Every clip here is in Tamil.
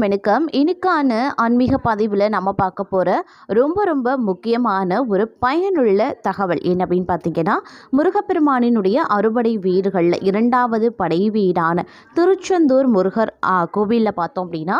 அனைவருக்கும் வணக்கம் இன்னைக்கான ஆன்மீக பதிவில் நம்ம பார்க்க போகிற ரொம்ப ரொம்ப முக்கியமான ஒரு பயனுள்ள தகவல் என்ன அப்படின்னு பார்த்தீங்கன்னா முருகப்பெருமானினுடைய அறுபடை வீடுகளில் இரண்டாவது படை வீடான திருச்செந்தூர் முருகர் கோவிலில் பார்த்தோம் அப்படின்னா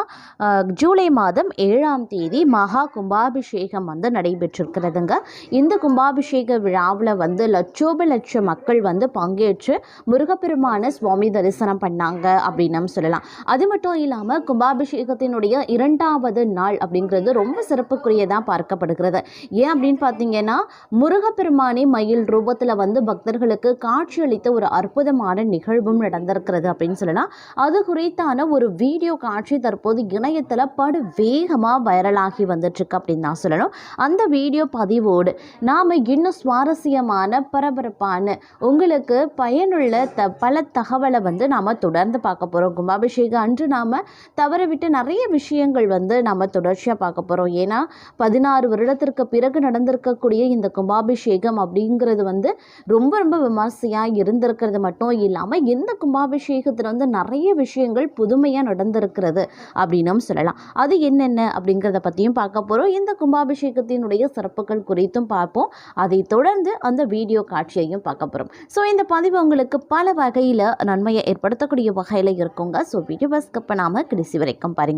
ஜூலை மாதம் ஏழாம் தேதி மகா கும்பாபிஷேகம் வந்து நடைபெற்றிருக்கிறதுங்க. இந்த கும்பாபிஷேக விழாவில் வந்து லட்சோப லட்ச மக்கள் வந்து பங்கேற்று முருகப்பெருமான சுவாமி தரிசனம் பண்ணாங்க அப்படின்னு சொல்லலாம். அது மட்டும் இல்லாமல் கும்பாபிஷேக கும்பாபிஷேகத்தினுடைய இரண்டாவது நாள் அப்படிங்கிறது ரொம்ப சிறப்புக்குரியதாக பார்க்கப்படுகிறது. ஏன் அப்படின்னு பார்த்தீங்கன்னா முருகப்பெருமானே மயில் ரூபத்தில் வந்து பக்தர்களுக்கு காட்சியளித்த ஒரு அற்புதமான நிகழ்வும் நடந்திருக்கிறது அப்படின்னு சொல்லலாம். அது குறித்தான ஒரு வீடியோ காட்சி தற்போது இணையத்தில் படு வேகமாக வைரலாகி வந்துட்டுருக்கு அப்படின்னு தான் சொல்லணும். அந்த வீடியோ பதிவோடு நாம் இன்னும் சுவாரஸ்யமான பரபரப்பான உங்களுக்கு பயனுள்ள த பல தகவலை வந்து நாம் தொடர்ந்து பார்க்க போகிறோம் கும்பாபிஷேகம் அன்று நாம் தவறவிட்டு நிறைய விஷயங்கள் வந்து நம்ம தொடர்ச்சியாக பார்க்க போகிறோம் ஏன்னா பதினாறு வருடத்திற்கு பிறகு நடந்திருக்கக்கூடிய இந்த கும்பாபிஷேகம் அப்படிங்கிறது வந்து ரொம்ப ரொம்ப விமர்சையாக இருந்திருக்கிறது மட்டும் இல்லாமல் இந்த கும்பாபிஷேகத்தில் வந்து நிறைய விஷயங்கள் புதுமையாக நடந்திருக்கிறது அப்படின்னும் சொல்லலாம். அது என்னென்ன அப்படிங்கிறத பற்றியும் பார்க்க போகிறோம் இந்த கும்பாபிஷேகத்தினுடைய சிறப்புகள் குறித்தும் பார்ப்போம். அதை தொடர்ந்து அந்த வீடியோ காட்சியையும் பார்க்க போகிறோம் ஸோ இந்த பதிவு உங்களுக்கு பல வகையில் நன்மையை ஏற்படுத்தக்கூடிய வகையில் இருக்குங்க. ஸோ வீடியோ ஸ்கிப் பண்ணாமல் கடைசி வரைக்கும் பாருங்கள்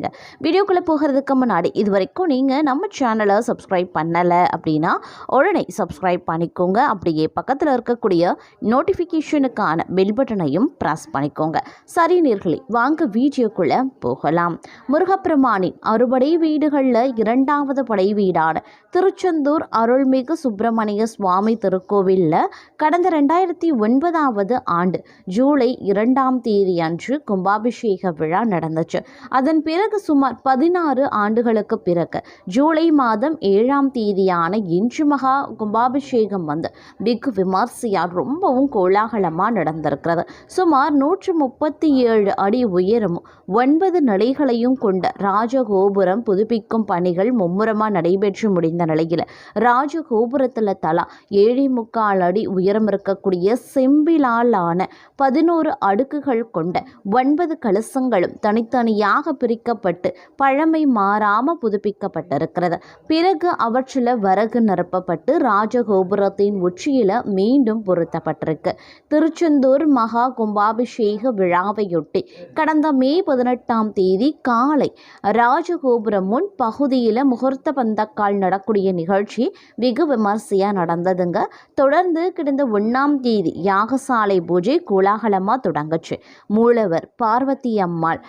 வீடியோக்குள்ளே போகிறதுக்கு முன்னாடி இது வரைக்கும் நீங்கள் நம்ம சேனலை சப்ஸ்கிரைப் பண்ணலை அப்படின்னா உடனே சப்ஸ்கிரைப் பண்ணிக்கோங்க. அப்படியே பக்கத்தில் இருக்கக்கூடிய நோட்டிஃபிகேஷனுக்கான பெல் பட்டனையும் ப்ரெஸ் பண்ணிக்கோங்க. சரி நேர்களே வாங்க வீடியோக்குள்ளே போகலாம். முருகப்பெருமானின் அறுபடை வீடுகளில் இரண்டாவது படை வீடான திருச்செந்தூர் அருள்மிகு சுப்பிரமணிய சுவாமி திருக்கோவிலில் கடந்த ரெண்டாயிரத்தி ஒன்பதாவது ஆண்டு ஜூலை இரண்டாம் தேதி அன்று கும்பாபிஷேக விழா நடந்துச்சு. அதன் பிறகு பிறகு சுமார் பதினாறு ஆண்டுகளுக்கு பிறகு ஜூலை மாதம் ஏழாம் தேதியான இன்று மகா கும்பாபிஷேகம் வந்து பிக் விமர்சையாக ரொம்பவும் கோலாகலமாக நடந்திருக்கிறது. சுமார் நூற்று முப்பத்தி ஏழு அடி உயரமும் ஒன்பது நிலைகளையும் கொண்ட ராஜகோபுரம் புதுப்பிக்கும் பணிகள் மும்முரமாக நடைபெற்று முடிந்த நிலையில் ராஜகோபுரத்தில் தலா ஏழை முக்கால் அடி உயரம் இருக்கக்கூடிய செம்பிலாலான பதினோரு அடுக்குகள் கொண்ட ஒன்பது கலசங்களும் தனித்தனியாக பிரிக்க பிரிக்கப்பட்டு பழமை மாறாமல் புதுப்பிக்கப்பட்டிருக்கிறது. பிறகு அவற்றில் வரகு நிரப்பப்பட்டு ராஜகோபுரத்தின் உச்சியில் மீண்டும் பொருத்தப்பட்டிருக்கு. திருச்செந்தூர் மகா கும்பாபிஷேக விழாவையொட்டி கடந்த மே பதினெட்டாம் தேதி காலை ராஜகோபுரம் முன் பகுதியில் முகூர்த்த பந்தக்கால் நடக்கூடிய நிகழ்ச்சி வெகு விமர்சையாக நடந்ததுங்க. தொடர்ந்து கிடந்த ஒன்றாம் தேதி யாகசாலை பூஜை கோலாகலமாக தொடங்குச்சு. மூலவர் பார்வதி அம்மாள்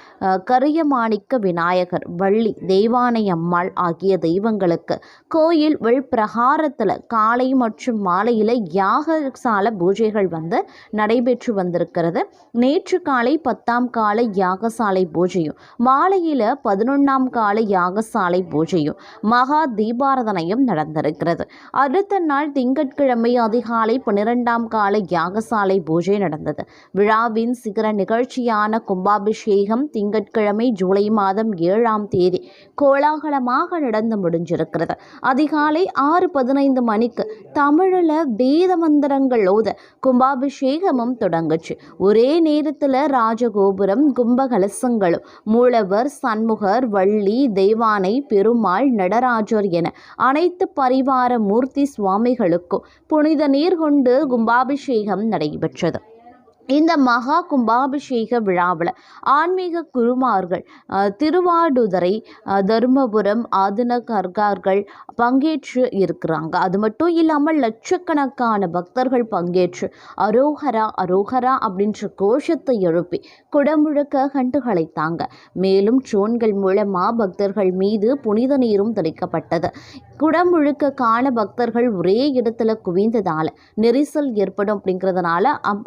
கரியமாணிக்க கரியமாணிக்க விநாயகர் வள்ளி தெய்வானை அம்மாள் ஆகிய தெய்வங்களுக்கு கோயில் உள் பிரகாரத்தில் காலை மற்றும் மாலையில் யாகசால பூஜைகள் வந்து நடைபெற்று வந்திருக்கிறது. நேற்று காலை பத்தாம் கால யாகசாலை பூஜையும் மாலையில் பதினொன்றாம் கால யாகசாலை பூஜையும் மகா தீபாரதனையும் நடந்திருக்கிறது. அடுத்த நாள் திங்கட்கிழமை அதிகாலை பன்னிரெண்டாம் கால யாகசாலை பூஜை நடந்தது. விழாவின் சிகர நிகழ்ச்சியான கும்பாபிஷேகம் திங்கட்கிழமை ஜூலை மாதம் ஏழாம் தேதி கோலாகலமாக நடந்து முடிஞ்சிருக்கிறது. அதிகாலை ஆறு பதினைந்து மணிக்கு தமிழில் வேத மந்திரங்கள் ஓத கும்பாபிஷேகமும் தொடங்குச்சு. ஒரே நேரத்தில் ராஜகோபுரம் கும்பகலசங்களும் மூலவர் சண்முகர் வள்ளி தெய்வானை பெருமாள் நடராஜர் என அனைத்து பரிவார மூர்த்தி சுவாமிகளுக்கும் புனித நீர் கொண்டு கும்பாபிஷேகம் நடைபெற்றது. இந்த மகா கும்பாபிஷேக விழாவில் ஆன்மீக குருமார்கள் திருவாடுதுறை தருமபுரம் ஆதின கர்கார்கள் பங்கேற்று இருக்கிறாங்க. அது மட்டும் இல்லாமல் லட்சக்கணக்கான பக்தர்கள் பங்கேற்று அரோஹரா அரோஹரா அப்படின்ற கோஷத்தை எழுப்பி குடமுழுக்க கண்டுகளைத்தாங்க மேலும் ட்ரோன்கள் மூலமாக பக்தர்கள் மீது புனித நீரும் தெளிக்கப்பட்டது. குடம் முழுக்க காண பக்தர்கள் ஒரே இடத்துல குவிந்ததால் நெரிசல் ஏற்படும் அப்படிங்கிறதுனால அம்-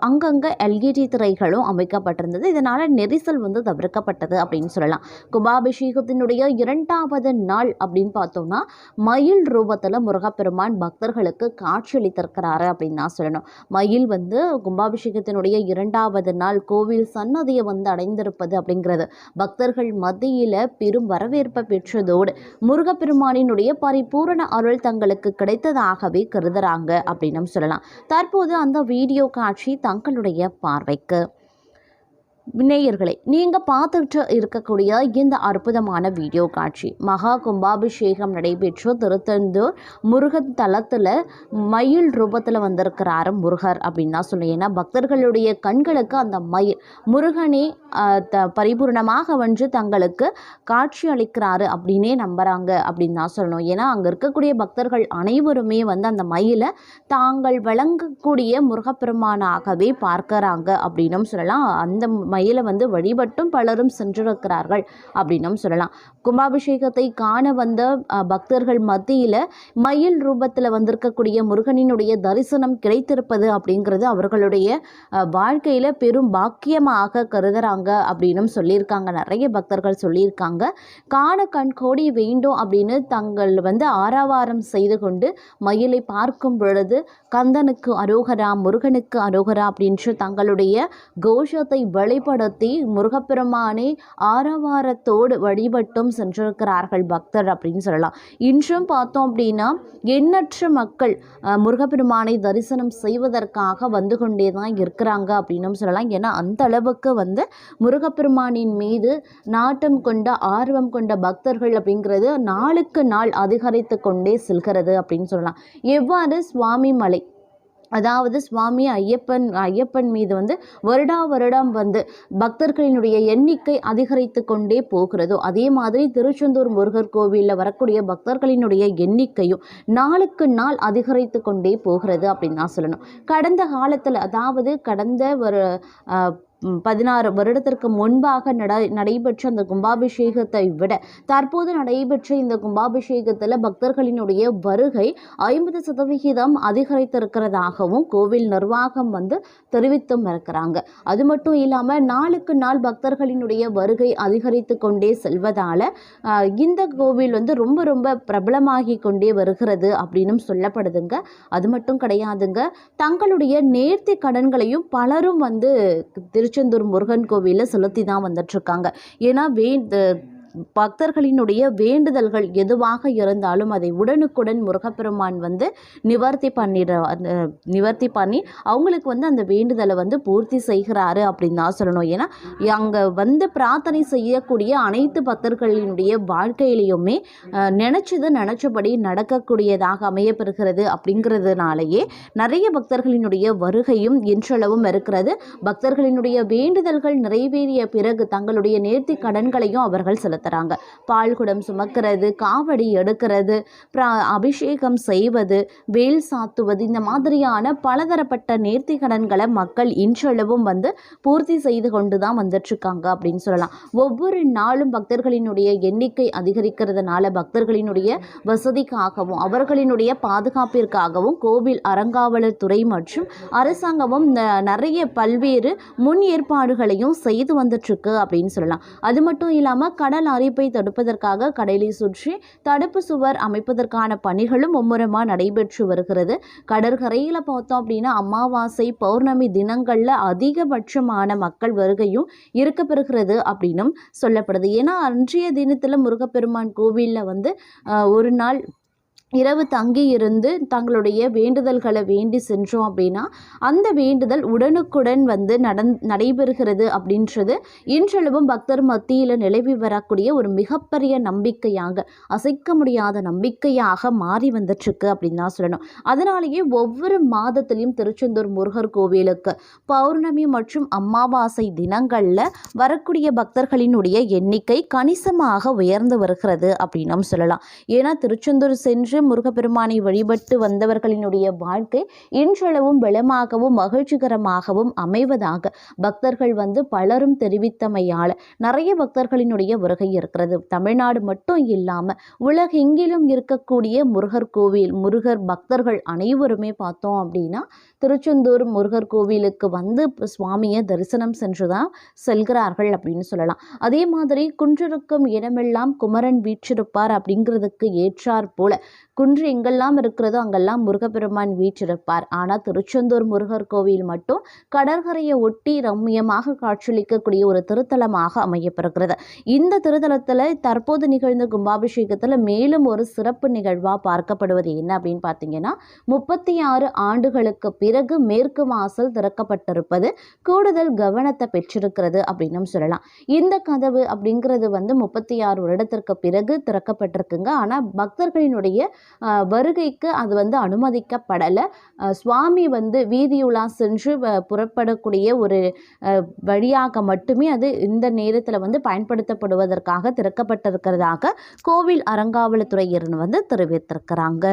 எல்இடி திரைகளும் அமைக்கப்பட்டிருந்தது. இதனால் நெரிசல் வந்து தவிர்க்கப்பட்டது அப்படின்னு சொல்லலாம். கும்பாபிஷேகத்தினுடைய இரண்டாவது நாள் அப்படின்னு பார்த்தோம்னா மயில் ரூபத்தில் முருகப்பெருமான் பக்தர்களுக்கு காட்சியளித்திருக்கிறாரு அப்படின்னு தான் சொல்லணும். மயில் வந்து கும்பாபிஷேகத்தினுடைய இரண்டாவது நாள் கோவில் சன்னதியை வந்து அடைந்திருப்பது அப்படிங்கிறது. பக்தர்கள் மத்தியில் பெரும் வரவேற்பை பெற்றதோடு முருகப்பெருமானினுடைய பூரண அருள் தங்களுக்கு கிடைத்ததாகவே கருதுறாங்க அப்படின்னு சொல்லலாம். தற்போது அந்த வீடியோ காட்சி தங்களுடைய பார்வைக்கு. நேயர்களை நீங்கள் பார்த்துட்டு இருக்கக்கூடிய இந்த அற்புதமான வீடியோ காட்சி மகா கும்பாபிஷேகம் நடைபெற்று திருத்தந்தூர் முருகன் தலத்தில் மயில் ரூபத்தில் வந்திருக்கிறாரு முருகர் அப்படின்னு தான் சொல்லுவேன் ஏன்னா பக்தர்களுடைய கண்களுக்கு அந்த மயில் முருகனே த பரிபூர்ணமாக வந்து தங்களுக்கு காட்சி அளிக்கிறாரு அப்படின்னே நம்புகிறாங்க அப்படின்னு தான் சொல்லணும். ஏன்னா அங்கே இருக்கக்கூடிய பக்தர்கள் அனைவருமே வந்து அந்த மயிலை தாங்கள் வழங்கக்கூடிய முருகப்பெருமானாகவே பார்க்குறாங்க அப்படின்னும் சொல்லலாம். அந்த மயிலை வந்து வழிபட்டும் பலரும் சென்றிருக்கிறார்கள் அப்படின்னும் சொல்லலாம். கும்பாபிஷேகத்தை காண வந்த பக்தர்கள் மத்தியில் மயில் ரூபத்தில் வந்திருக்கக்கூடிய முருகனினுடைய தரிசனம் கிடைத்திருப்பது அப்படிங்கிறது அவர்களுடைய வாழ்க்கையில் பெரும் பாக்கியமாக கருதுறாங்க அப்படின்னும் சொல்லியிருக்காங்க. நிறைய பக்தர்கள் சொல்லியிருக்காங்க. காண கண் கோடி வேண்டும் அப்படின்னு தங்கள் வந்து ஆராவாரம் செய்து கொண்டு மயிலை பார்க்கும் பொழுது கந்தனுக்கு அரோகரா முருகனுக்கு அரோகரா அப்படின்று தங்களுடைய கோஷத்தை படுத்தி முருகப்பெருமானை ஆரவாரத்தோடு வழிபட்டும் சென்றிருக்கிறார்கள் பக்தர் அப்படின்னு சொல்லலாம். இன்றும் பார்த்தோம் அப்படின்னா எண்ணற்ற மக்கள் முருகப்பெருமானை தரிசனம் செய்வதற்காக வந்து கொண்டே தான் இருக்கிறாங்க அப்படின்னும் சொல்லலாம். ஏன்னா அந்த அளவுக்கு வந்து முருகப்பெருமானின் மீது நாட்டம் கொண்ட ஆர்வம் கொண்ட பக்தர்கள் அப்படிங்கிறது நாளுக்கு நாள் அதிகரித்து கொண்டே செல்கிறது அப்படின்னு சொல்லலாம். எவ்வாறு சுவாமி மலை அதாவது சுவாமி ஐயப்பன் ஐயப்பன் மீது வந்து வருடா வருடம் வந்து பக்தர்களினுடைய எண்ணிக்கை அதிகரித்து கொண்டே போகிறதோ. அதே மாதிரி திருச்செந்தூர் முருகர் கோவிலில் வரக்கூடிய பக்தர்களினுடைய எண்ணிக்கையும் நாளுக்கு நாள் அதிகரித்து கொண்டே போகிறது அப்படின்னு தான் சொல்லணும். கடந்த காலத்தில் அதாவது கடந்த ஒரு பதினாறு வருடத்திற்கு முன்பாக நட நடைபெற்ற அந்த கும்பாபிஷேகத்தை விட தற்போது நடைபெற்ற இந்த கும்பாபிஷேகத்தில் பக்தர்களினுடைய வருகை ஐம்பது சதவிகிதம் அதிகரித்திருக்கிறதாகவும் கோவில் நிர்வாகம் வந்து தெரிவித்தும் இருக்கிறாங்க. அது மட்டும் இல்லாமல் நாளுக்கு நாள் பக்தர்களினுடைய வருகை அதிகரித்து கொண்டே செல்வதால் இந்த கோவில் வந்து ரொம்ப ரொம்ப பிரபலமாகி கொண்டே வருகிறது அப்படின்னும் சொல்லப்படுதுங்க. அது மட்டும் கிடையாதுங்க. தங்களுடைய நேர்த்தி கடன்களையும் பலரும் வந்து திருச்செந்தூர் முருகன் கோவிலில் செலுத்தி தான் வந்துட்டுருக்காங்க ஏன்னா வே பக்தர்களினுடைய வேண்டுதல்கள் எதுவாக இருந்தாலும் அதை உடனுக்குடன் முருகப்பெருமான் வந்து நிவர்த்தி பண்ணிடுற அந்த நிவர்த்தி பண்ணி அவங்களுக்கு வந்து அந்த வேண்டுதலை வந்து பூர்த்தி செய்கிறாரு அப்படின்னு தான் சொல்லணும். ஏன்னா அங்கே வந்து பிரார்த்தனை செய்யக்கூடிய அனைத்து பக்தர்களினுடைய வாழ்க்கையிலையுமே நினச்சது நினச்சபடி நடக்கக்கூடியதாக அமையப்பெறுகிறது அப்படிங்கிறதுனாலேயே நிறைய பக்தர்களினுடைய வருகையும் இன்றளவும் இருக்கிறது. பக்தர்களினுடைய வேண்டுதல்கள் நிறைவேறிய பிறகு தங்களுடைய நேர்த்தி கடன்களையும் அவர்கள் செலுத்த நடத்துகிறாங்க பால்குடம் சுமக்கிறது காவடி எடுக்கிறது அபிஷேகம் செய்வது வேல் சாத்துவது இந்த மாதிரியான பலதரப்பட்ட நேர்த்தி கடன்களை மக்கள் இன்றளவும் வந்து பூர்த்தி செய்து கொண்டு தான் வந்துட்டுருக்காங்க அப்படின்னு சொல்லலாம். ஒவ்வொரு நாளும் பக்தர்களினுடைய எண்ணிக்கை அதிகரிக்கிறதுனால பக்தர்களினுடைய வசதிக்காகவும் அவர்களினுடைய பாதுகாப்பிற்காகவும் கோவில் அறங்காவலர் துறை மற்றும் அரசாங்கமும் ந- நிறைய பல்வேறு முன் ஏற்பாடுகளையும் செய்து வந்துட்டுருக்கு அப்படின்னு சொல்லலாம். அது மட்டும் இல்லாமல் கடல் அரிப்பை தடுப்பதற்காக கடலை சுற்றி தடுப்பு சுவர் அமைப்பதற்கான பணிகளும் மும்முரமாக நடைபெற்று வருகிறது. கடற்கரையில் பார்த்தோம் அப்படின்னா அமாவாசை பௌர்ணமி தினங்களில் அதிகபட்சமான மக்கள் வருகையும் இருக்கப்பெறுகிறது அப்படின்னும் சொல்லப்படுது. ஏன்னா அன்றைய தினத்தில் முருகப்பெருமான் கோவிலில் வந்து ஒரு நாள் இரவு தங்கி இருந்து தங்களுடைய வேண்டுதல்களை வேண்டி சென்றோம் அப்படின்னா அந்த வேண்டுதல் உடனுக்குடன் வந்து நடந் நடைபெறுகிறது அப்படின்றது இன்றளவும் பக்தர் மத்தியில் நிலவி வரக்கூடிய ஒரு மிகப்பெரிய நம்பிக்கையாக அசைக்க முடியாத நம்பிக்கையாக மாறி வந்துட்டுருக்கு அப்படின்னு தான் சொல்லணும். அதனாலேயே ஒவ்வொரு மாதத்திலையும் திருச்செந்தூர் முருகர் கோவிலுக்கு பௌர்ணமி மற்றும் அமாவாசை தினங்களில் வரக்கூடிய பக்தர்களினுடைய எண்ணிக்கை கணிசமாக உயர்ந்து வருகிறது அப்படின்னும் சொல்லலாம் ஏன்னா திருச்செந்தூர் சென்று முருகப்பெருமானை வழிபட்டு வந்தவர்களினுடைய வாழ்க்கை இன்றளவும் வளமாகவும் மகிழ்ச்சிகரமாகவும் அமைவதாக பக்தர்கள் வந்து பலரும் தெரிவித்தமையால் நிறைய பக்தர்களினுடைய வருகை இருக்கிறது. தமிழ்நாடு மட்டும் இல்லாமல் உலகெங்கிலும் இருக்கக்கூடிய முருகர் கோவில் முருகர் பக்தர்கள் அனைவருமே பார்த்தோம் அப்படின்னா திருச்செந்தூர் முருகர் கோவிலுக்கு வந்து சுவாமியை தரிசனம் சென்று தான் செல்கிறார்கள் அப்படின்னு சொல்லலாம். அதே மாதிரி குன்றிருக்கும் இடமெல்லாம் குமரன் வீற்றிருப்பார் அப்படிங்கிறதுக்கு ஏற்றாற் போல குன்று எங்கெல்லாம் இருக்கிறதோ அங்கெல்லாம் முருகப்பெருமான் வீற்றிருப்பார். ஆனால் திருச்செந்தூர் முருகர் கோவில் மட்டும் கடற்கரையை ஒட்டி ரம்மியமாக காட்சியளிக்கக்கூடிய ஒரு திருத்தலமாக அமையப்பெறுகிறது. இந்த திருத்தலத்தில் தற்போது நிகழ்ந்த கும்பாபிஷேகத்தில் மேலும் ஒரு சிறப்பு நிகழ்வாக பார்க்கப்படுவது என்ன அப்படின்னு பார்த்தீங்கன்னா முப்பத்தி ஆறு ஆண்டுகளுக்கு பிறகு மேற்கு வாசல் திறக்கப்பட்டிருப்பது கூடுதல் கவனத்தை பெற்றிருக்கிறது அப்படின்னும் சொல்லலாம். இந்த கதவு அப்படிங்கிறது வந்து முப்பத்தி ஆறு வருடத்திற்கு பிறகு திறக்கப்பட்டிருக்குங்க. ஆனால் பக்தர்களினுடைய வருகைக்கு அது வந்து அனுமதிக்கப்படலை. சுவாமி வந்து வீதியுலா சென்று புறப்படக்கூடிய ஒரு வழியாக மட்டுமே அது இந்த நேரத்தில் வந்து பயன்படுத்தப்படுவதற்காக திறக்கப்பட்டிருக்கிறதாக கோவில் அறங்காவலத்துறையினர் வந்து தெரிவித்திருக்கிறாங்க.